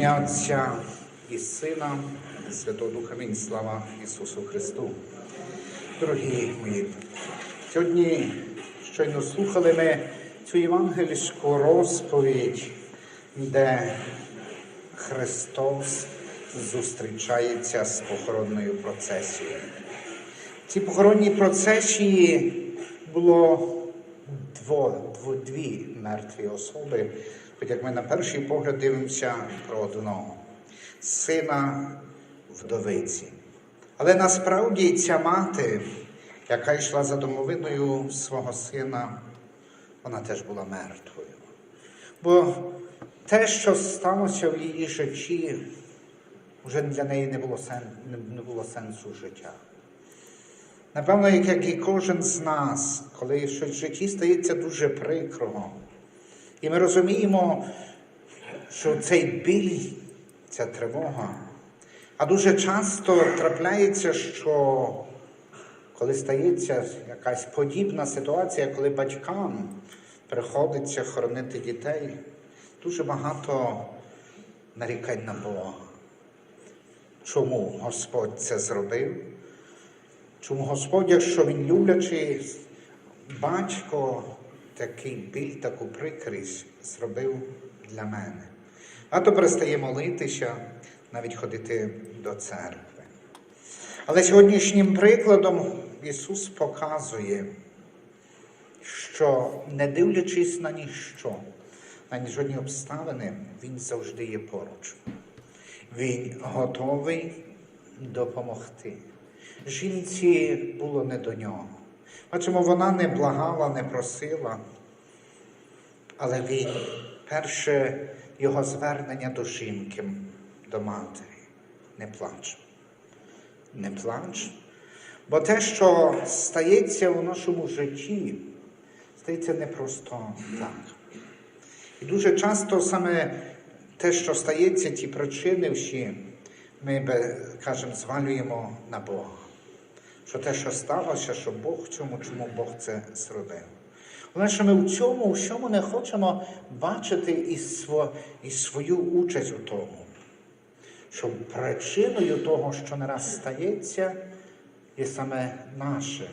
ім'я Отця і Сина, і Святого Духа Амінь. Слава Ісусу Христу. Дорогі мої, сьогодні щойно слухали ми цю євангельську розповідь, де Христос зустрічається з похоронною процесією. В цій похоронній процесії було дво, дві мертві особи, хоч як ми на перший погляд дивимося про одного сина вдовиці. Але насправді ця мати, яка йшла за домовиною свого сина, вона теж була мертвою. Бо те, що сталося в її житті, вже для неї не було, сен, не було сенсу життя. Напевно, як, і кожен з нас, коли щось в житті стається дуже прикро, і ми розуміємо, що цей біль, ця тривога, а дуже часто трапляється, що коли стається якась подібна ситуація, коли батькам приходиться хоронити дітей, дуже багато нарікань на Бога. Чому Господь це зробив? Чому Господь, якщо Він люблячий батько, такий біль, таку прикрість зробив для мене. А то перестає молитися, навіть ходити до церкви. Але сьогоднішнім прикладом Ісус показує, що не дивлячись на ніщо, на жодні обставини, Він завжди є поруч. Він готовий допомогти. Жінці було не до нього. Бачимо, вона не благала, не просила, але він перше його звернення до жінки, до матері. Не плач. Не плач. Бо те, що стається в нашому житті, стається не просто так. І дуже часто саме те, що стається, ті причини всі, ми кажемо, звалюємо на Бога. Що те, що сталося, що Бог в цьому, чому Бог це зробив. Але що ми в цьому всьому не хочемо бачити і, сво, і свою участь у тому. Що причиною того, що не раз стається, є саме наше.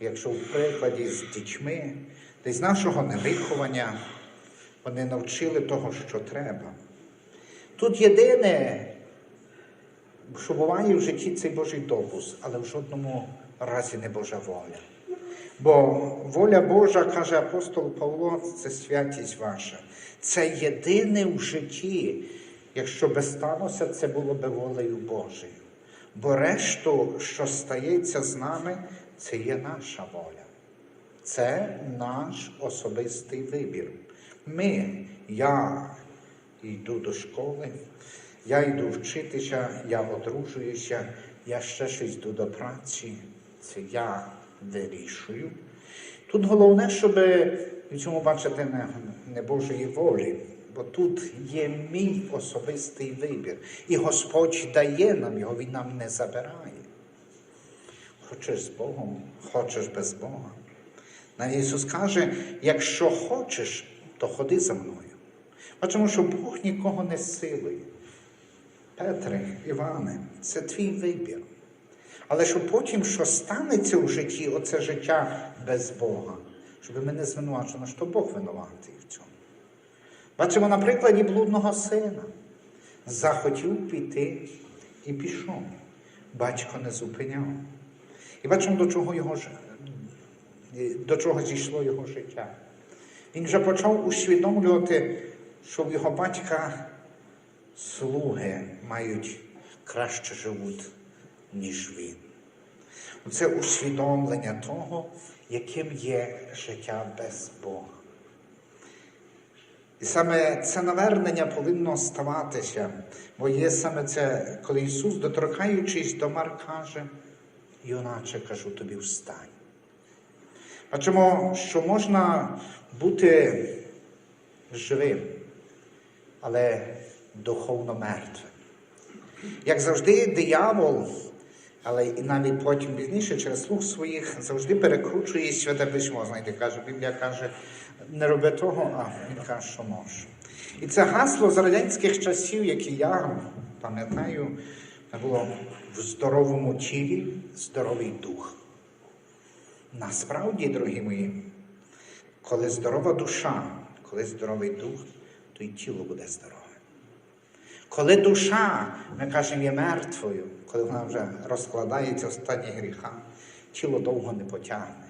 Якщо в прикладі з дітьми, десь нашого невиховання, вони навчили того, що треба. Тут єдине, що буває в житті цей Божий допуск, але в жодному разі не Божа воля. Бо воля Божа, каже апостол Павло, це святість ваша. Це єдине в житті. Якщо би сталося, це було би волею Божою. Бо решту, що стається з нами, це є наша воля. Це наш особистий вибір. Ми, я йду до школи, я йду вчитися, я одружуюся, я ще щось йду до праці. Це я вирішую. Тут головне, щоб в цьому бачити не, не Божої волі, бо тут є мій особистий вибір. І Господь дає нам його, Він нам не забирає. Хочеш з Богом, хочеш без Бога. Навіть Ісус каже, якщо хочеш, то ходи за мною. Бачимо, що Бог нікого не силує. Петре, Іване, це твій вибір. Але щоб потім, що станеться в житті, оце життя без Бога, щоб ми не звинувачили, що Бог винуватий в цьому. Бачимо на прикладі блудного сина. Захотів піти і пішов. Батько не зупиняв. І бачимо, до чого його, до чого зійшло його життя. Він вже почав усвідомлювати, що в його батька слуги мають краще живуть, ніж він. Це усвідомлення того, яким є життя без Бога. І саме це навернення повинно ставатися, бо є саме це, коли Ісус, доторкаючись до Мар, каже, юначе кажу тобі встань. Бачимо, що можна бути живим, але духовно мертвим. Як завжди, диявол, але і навіть потім пізніше через слух своїх завжди перекручує святе письмо. Знаєте, каже, Біблія каже, не роби того, а він каже, що може. І це гасло з радянських часів, яке я пам'ятаю, було в здоровому тілі здоровий дух. Насправді, дорогі мої, коли здорова душа, коли здоровий дух, то і тіло буде здорове. Коли душа, ми кажемо, є мертвою, коли вона вже розкладається в стані гріха, тіло довго не потягне.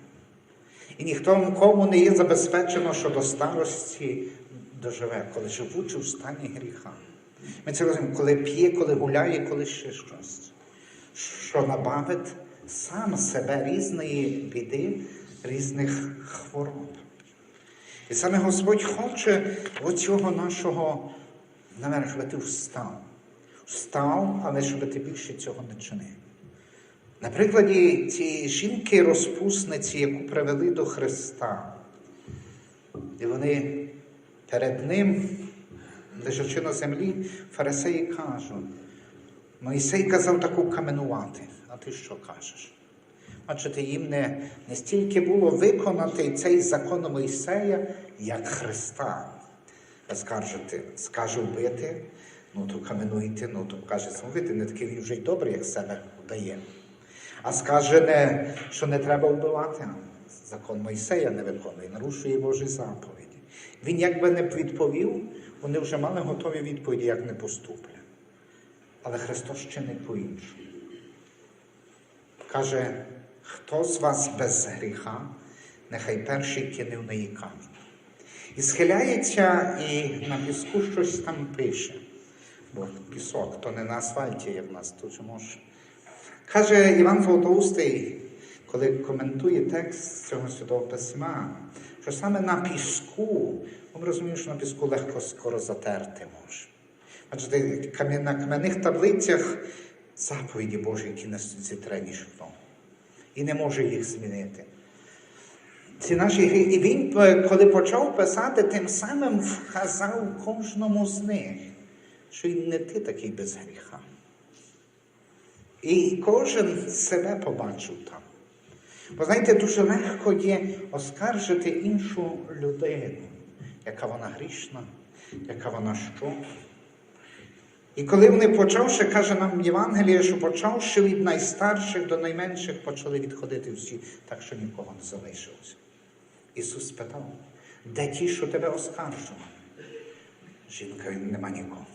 І ніхто нікому не є забезпечено, що до старості доживе, коли живучи в стані гріха. Ми це розуміємо, коли п'є, коли гуляє, коли ще щось. Що набавить сам себе різної біди, різних хвороб. І саме Господь хоче оцього нашого, наверное, щоб ти встав. Встав, але щоб ти більше цього не чинив. На прикладі цієї жінки розпусниці, яку привели до Христа. І вони перед Ним, лежачи на землі, фарисеї кажуть, Моїсей казав таку каменувати, а ти що кажеш? Бачите, їм не, не стільки було виконати цей закон Моїсея, як Христа. Скажете, скаже вбити, ну то каменуйте, ну то каже, слухайте, не такий він вже й добрий, як себе вдає. А скаже, не, що не треба вбивати. Закон Мойсея не виконує, нарушує Божі заповіді. Він якби не відповів, вони вже мали готові відповіді, як не поступлять. Але Христос чинить по-іншому. Каже, хто з вас без гріха, нехай перший кине в неї камінь. І схиляється і на піску щось там пише. Бо пісок, то не на асфальті, як в нас тут же може. Каже Іван Золотоустий, коли коментує текст цього святого письма, що саме на піску, ми розуміємо, що на піску легко скоро затерти може. Адже на кам'яних таблицях заповіді Божі, які зітре ніхто. І не може їх змінити. Ці наші гріхи. І він, коли почав писати, тим самим вказав кожному з них, що і не ти такий без гріха. І кожен себе побачив там. Бо знаєте, дуже легко є оскаржити іншу людину, яка вона грішна, яка вона що. І коли вони почавши, каже нам Євангеліє, що почавши від найстарших до найменших, почали відходити всі, так що нікого не залишилося. Ісус спитав, де ті, що тебе оскаржували? Жінка нема нікого.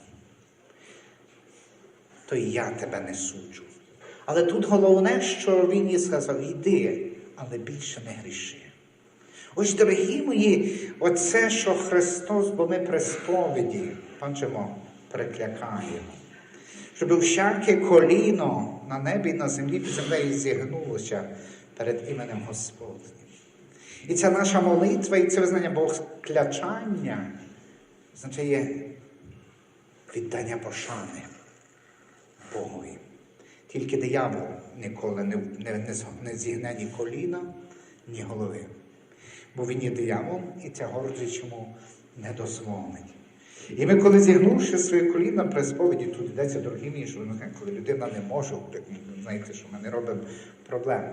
То і я тебе не суджу. Але тут головне, що він їй сказав, йди, але більше не гріши. Ось, дорогі мої, оце, що Христос, бо ми при сповіді, бачимо, приклякаємо. Щоб всяке коліно на небі на землі під землею зігнулося перед іменем Господнім. І ця наша молитва, і це визнання Богоклячання означає віддання пошани Богові. Тільки диявол ніколи не, не, не, не зігне ні коліна, ні голови. Бо він є диявол, і ця гордість йому не дозволить. І ми, коли зігнувши своє коліна при сповіді, тут йдеться дорогі ну, коли людина не може, знаєте, що ми не робимо проблем.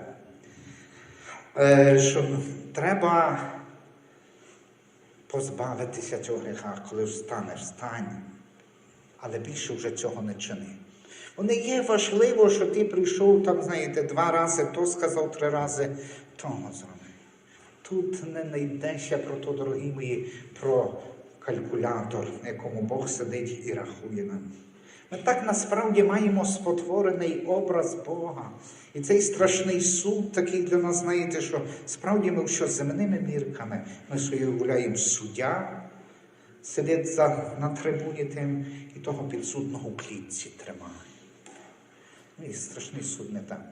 Е, що треба позбавитися цього гріха, коли встанеш, встань, але більше вже цього не чини. Бо не є важливо, що ти прийшов там, знаєте, два рази, то сказав три рази, того зробив. Тут не знайдешся про то, дорогі мої, про калькулятор, на якому Бог сидить і рахує нам. Ми так насправді маємо спотворений образ Бога. І цей страшний суд такий для нас, знаєте, що справді ми що земними мірками ми собі уявляємо суддя, сидить за, на трибуні тим і того підсудного в клітці тримає. Ну і страшний суд не так.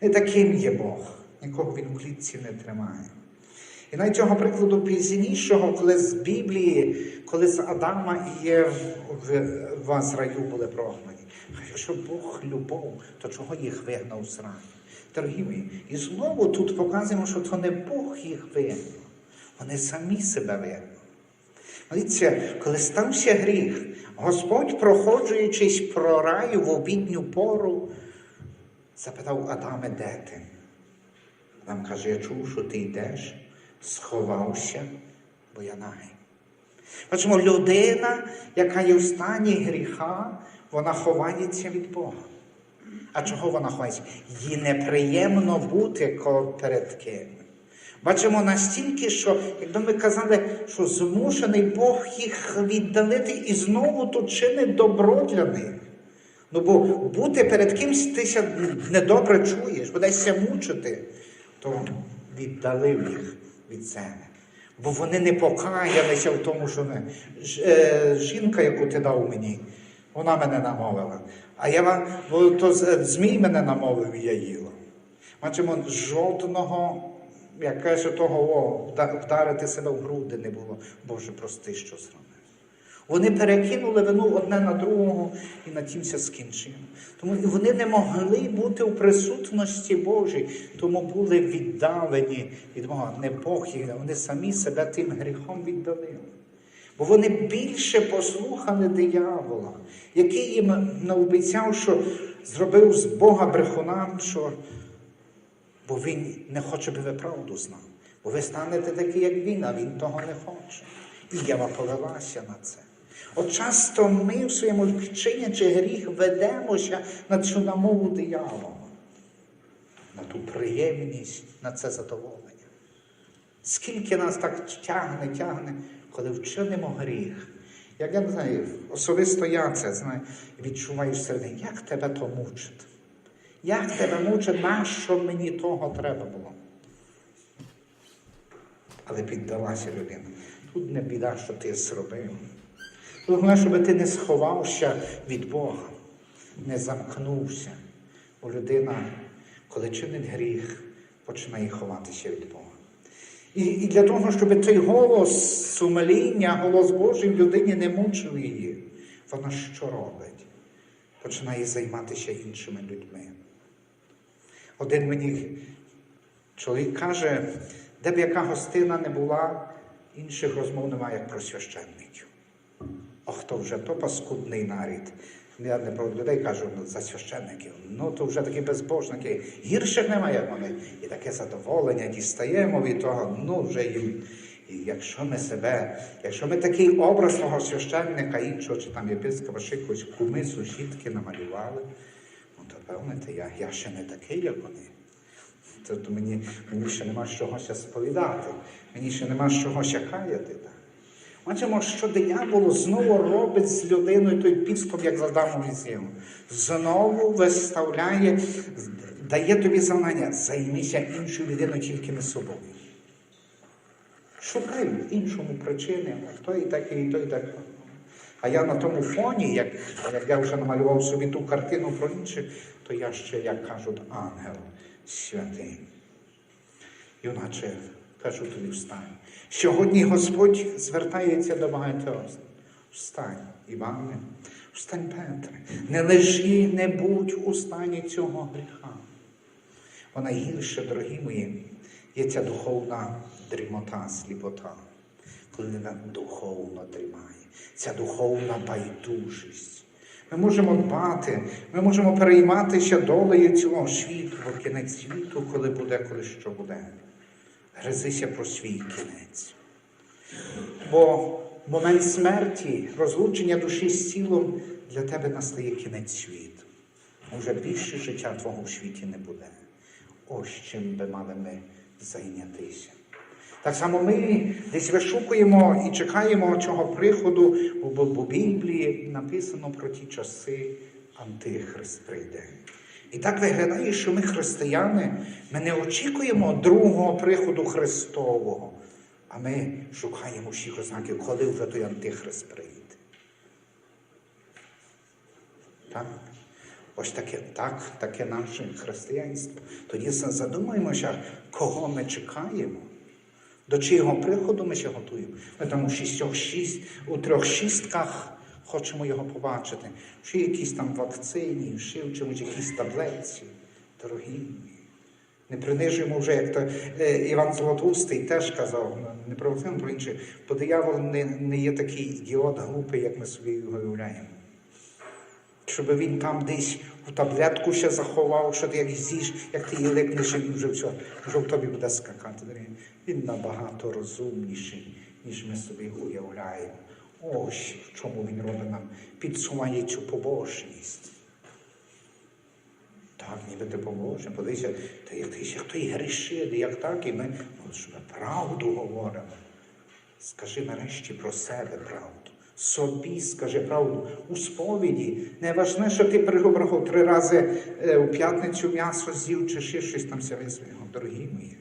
Не таким є Бог, нікого він в клітці не тримає. І навіть цього прикладу пізнішого, коли з Біблії, коли з Адама і в вас раю були прогнані. Якщо Бог любов, то чого їх вигнав з раю? Дорогі мої, і знову тут показуємо, що це не Бог їх вигнав, вони самі себе вигнали. Дивіться, коли стався гріх, Господь, проходжуючись про раю в обідню пору, запитав Адаме, де ти? Адам каже, я чув, що ти йдеш, сховався, бо я нагий. Бачимо, людина, яка є в стані гріха, вона ховається від Бога. А чого вона ховається? Їй неприємно бути перед ким. Бачимо настільки, що якби ми казали, що змушений Бог їх віддалити і знову тут чинить добро для них. Ну бо бути перед кимсь ти недобре чуєш, будешся мучити, то віддалив їх від себе. Бо вони не покаялися в тому, що не. Е, жінка, яку ти дав мені, вона мене намовила. А я вам, бо то змій мене намовив, і я їла. Бачимо, жодного, як каже того, о, вдарити себе в груди не було. Боже, прости, що зробив. Вони перекинули вину одне на другого і на тімся скінчили. Тому вони не могли бути у присутності Божій, тому були віддалені від Бога. Не Бог їх, вони самі себе тим гріхом віддалили. Бо вони більше послухали диявола, який їм наобіцяв, що зробив з Бога брехуна, що бо він не хоче, би ви правду знав. Бо ви станете такі, як він, а він того не хоче. І Єва повелася на це. От часто ми в своєму чинячи гріх ведемося на цю намову диявола, на ту приємність, на це задоволення. Скільки нас так тягне, тягне, коли вчинимо гріх. Як я не знаю, особисто я це знаю, відчуваю всередині, як тебе то мучить? Як тебе мучить, нащо мені того треба було? Але піддалася людина. Тут не біда, що ти зробив. Головне, щоб ти не сховався від Бога, не замкнувся. Бо людина, коли чинить гріх, починає ховатися від Бога. І, і для того, щоб той голос сумління, голос Божий в людині не мучив її, вона що робить? Починає займатися іншими людьми. Один мені чоловік каже, де б яка гостина не була, інших розмов немає, як про священників. Ох, то вже то паскудний нарід. Я не про людей кажу ну, за священників. Ну то вже такі безбожники. Гірших немає як вони. І таке задоволення дістаємо від того, ну вже їм. І якщо ми себе, якщо ми такий образ того священника іншого, чи там єпископа, чи якось куми, сусідки намалювали, ну то певне, я, я ще не такий, як вони. Тобто мені, мені ще нема з чогося сповідати, мені ще нема з чогося каяти. Так. Бачимо, що диявол знову робить з людиною той підступ, як з Адамом і Знову виставляє, дає тобі завдання, займися іншою людиною, тільки не собою. Шукай іншому причини, а той такий, і той такий. А я на тому фоні, як, як я вже намалював собі ту картину про інших, то я ще, як кажуть, ангел святий. Юначе, кажу тобі, встань. Сьогодні Господь звертається до багатьох. Встань, Іване, встань, Петре. Не лежи, не будь у стані цього гріха. Бо найгірше, дорогі мої, є ця духовна дрімота, сліпота, коли людина духовно дрімає, ця духовна байдужість. Ми можемо дбати, ми можемо перейматися долею цього світу, бо кінець світу, коли буде, коли що буде. Гризися про свій кінець. Бо в момент смерті, розлучення душі з тілом для тебе настає кінець світу. Уже більше життя твого в світі не буде. Ось чим би мали ми зайнятися. Так само ми десь вишукуємо і чекаємо цього приходу, бо в Біблії написано про ті часи Антихрист прийде. І так виглядає, що ми, християни, ми не очікуємо другого приходу Христового, а ми шукаємо всіх ознаків, коли вже той Антихрист прийде. Так? Ось таке, так, таке наше християнство. Тоді задумаємося, кого ми чекаємо, до чого приходу ми ще готуємо. Ми там у шістьох шість, у трьох шістках хочемо його побачити. Чи якісь там вакцині, чи в чомусь якісь таблетці. Дорогі. Не принижуємо вже, як то е, Іван Золотоустий теж казав, ну, не про вакцину, про інше, бо диявол не, не є такий ідіот глупий, як ми собі його уявляємо. Щоб він там десь у таблетку ще заховав, що ти як з'їш, як ти її ликнеш, і він вже все, вже в тобі буде скакати. Він набагато розумніший, ніж ми собі уявляємо. Ось в чому він робить нам, підсуває цю побожність. Так, ніби ти побожий, подивися, та як ти ще хто і грішить, як так, і ми ну, правду говоримо. Скажи нарешті про себе правду. Собі скажи правду у сповіді. Не важне, що ти пригобрахав три рази е, у п'ятницю м'ясо з'їв чи ще щось там. Дорогі мої,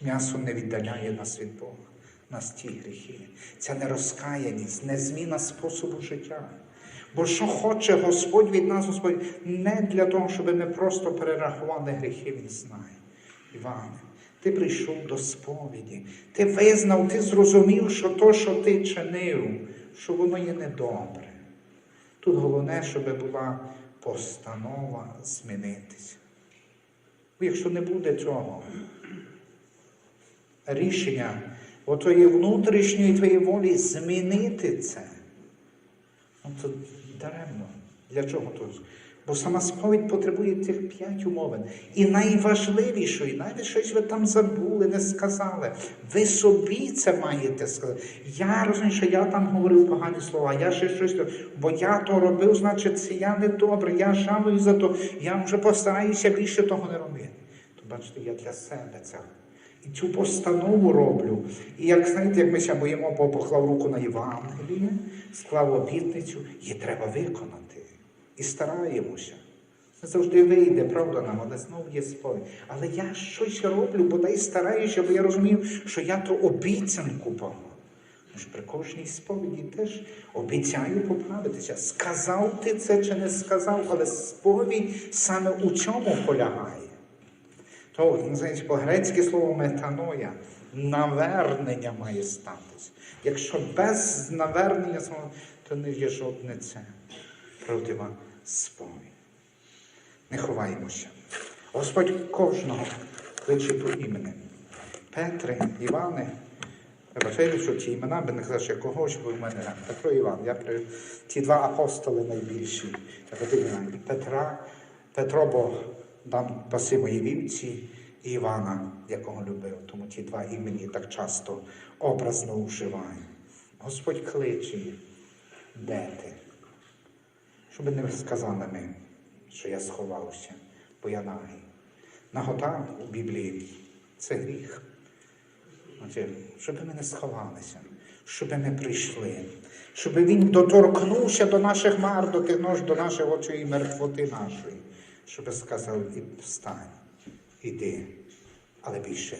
м'ясо не віддаляє нас від Бога, нас ті гріхи. Це не розкаяність, не зміна способу життя. Бо що хоче Господь від нас, Господь, не для того, щоб ми просто перерахували гріхи, Він знає. Іване, ти прийшов до сповіді, ти визнав, ти зрозумів, що то, що ти чинив, що воно є недобре. Тут головне, щоб була постанова змінитися. Якщо не буде цього рішення отої внутрішньої твоєї волі змінити це, ну то даремно. Для чого то? Бо сама сповідь потребує цих п'ять умовин. І найважливішої, навіть щось ви там забули, не сказали. Ви собі це маєте сказати. Я розумію, що я там говорив погані слова, я ще щось, бо я то робив, значить, це я не добре, я жалую за то, я вже постараюся більше того не робити. То бачите, я для себе це. І цю постанову роблю. І як знаєте, як ми ся боїмо, бо поклав руку на Євангеліє, склав обітницю, її треба виконати. І стараємося. Не завжди вийде, правда нам, але знову є сповідь. Але я щось роблю, бодай стараюся, бо я розумію, що я то обіцянку Бога. При кожній сповіді теж обіцяю поправитися. Сказав ти це чи не сказав, але сповідь саме у чому полягає. То, по-грецьке слово метаноя, навернення має статись. Якщо без навернення, то не є жодне це правдива сповідь. Не ховаємося. Господь кожного кличе по імені. Петре, Іване, вибачайте, що ці імена, би не казав, що когось, бо в мене Петро Іван. Я при... Ті два апостоли найбільші. Я Петра, Петро, бо дам паси мої вівці, і Івана, якого любив. Тому ті два імені так часто образно вживаю. Господь кличе, де ти? Щоб не сказали ми, що я сховався, бо я нагий. Нагота у Біблії це гріх. Щоб ми не сховалися, щоб ми прийшли, щоб він доторкнувся до наших мар, до нож, до нашої очої мертвоти нашої, щоб сказав, і встань, іди, але більше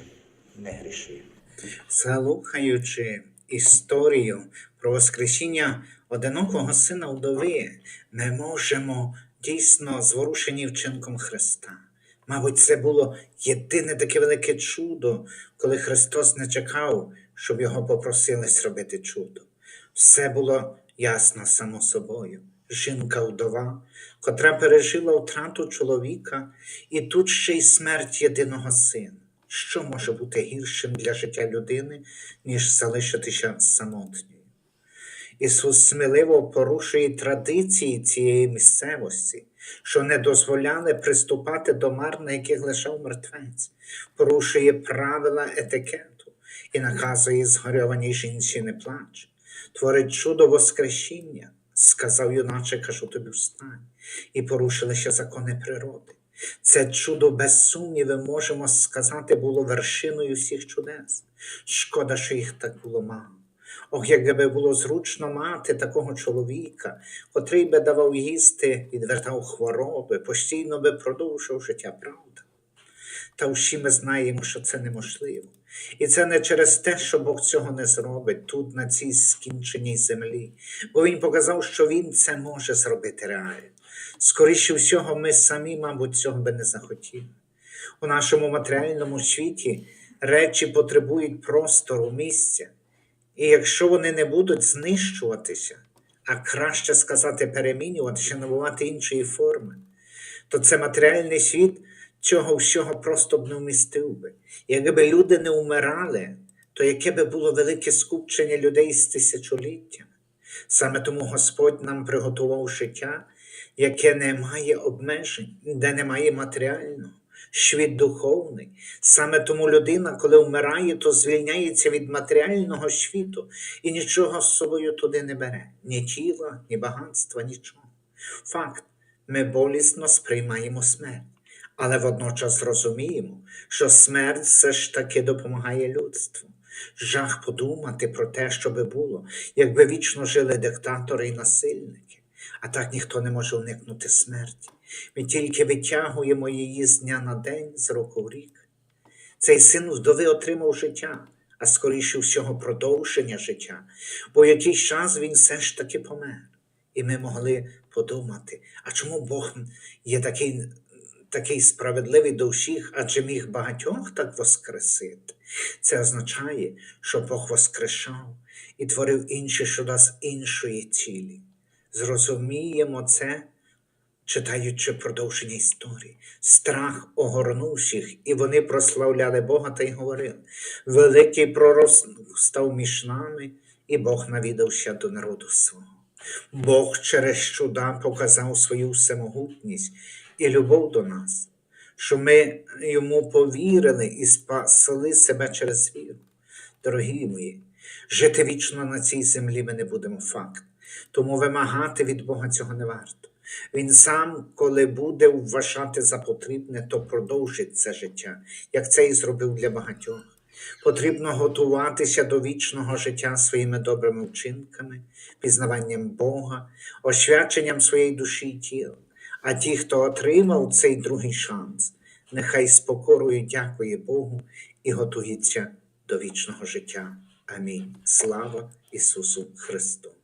не гріши. Слухаючи історію про Воскресіння одинокого сина вдови, ми можемо дійсно зворушені вчинком Христа. Мабуть, це було єдине таке велике чудо, коли Христос не чекав, щоб його попросили зробити чудо. Все було ясно само собою. Жінка вдова, котра пережила втрату чоловіка, і тут ще й смерть єдиного сина. Що може бути гіршим для життя людини, ніж залишитися самотньою? Ісус сміливо порушує традиції цієї місцевості, що не дозволяли приступати до мар, на яких лишав мертвець, порушує правила етикету і наказує згорьованій жінці не плач, творить чудо Воскресіння, сказав юначе, кажу тобі встань, і порушилися закони природи. Це чудо, без сумніву, можемо сказати, було вершиною всіх чудес. Шкода, що їх так було мало. Ох, якби було зручно мати такого чоловіка, котрий би давав їсти, відвертав хвороби, постійно би продовжував життя, правда. Та всі ми знаємо, що це неможливо. І це не через те, що Бог цього не зробить тут, на цій скінченій землі, бо Він показав, що Він це може зробити реально. Скоріше всього, ми самі, мабуть, цього би не захотіли. У нашому матеріальному світі речі потребують простору, місця. І якщо вони не будуть знищуватися, а краще сказати, перемінюватися, набувати іншої форми, то це матеріальний світ цього всього просто б не вмістив би. Якби люди не вмирали, то яке би було велике скупчення людей з тисячоліттями. Саме тому Господь нам приготував життя, яке не має обмежень, де немає матеріального, світ духовний. Саме тому людина, коли вмирає, то звільняється від матеріального світу і нічого з собою туди не бере. Ні тіла, ні багатства, нічого. Факт, ми болісно сприймаємо смерть, але водночас розуміємо, що смерть все ж таки допомагає людству. Жах подумати про те, що би було, якби вічно жили диктатори і насильники. А так ніхто не може уникнути смерті. Ми тільки витягуємо її з дня на день, з року в рік. Цей син вдови отримав життя, а скоріше всього продовження життя, бо якийсь час він все ж таки помер. І ми могли подумати, а чому Бог є такий, такий справедливий до всіх, адже міг багатьох так воскресити? Це означає, що Бог воскрешав і творив інше чуда з іншої цілі. Зрозуміємо це, читаючи продовження історії. Страх огорнув всіх, і вони прославляли Бога та й говорили. Великий пророк став між нами, і Бог навідався до народу свого. Бог через чуда показав свою всемогутність і любов до нас, що ми йому повірили і спасли себе через віру. Дорогі мої, жити вічно на цій землі ми не будемо факт, тому вимагати від Бога цього не варто. Він сам, коли буде вважати за потрібне, то продовжить це життя, як це і зробив для багатьох. Потрібно готуватися до вічного життя своїми добрими вчинками, пізнаванням Бога, освяченням своєї душі і тіла. А ті, хто отримав цей другий шанс, нехай з покорою дякує Богу і готується до вічного життя. Амінь. Слава Ісусу Христу!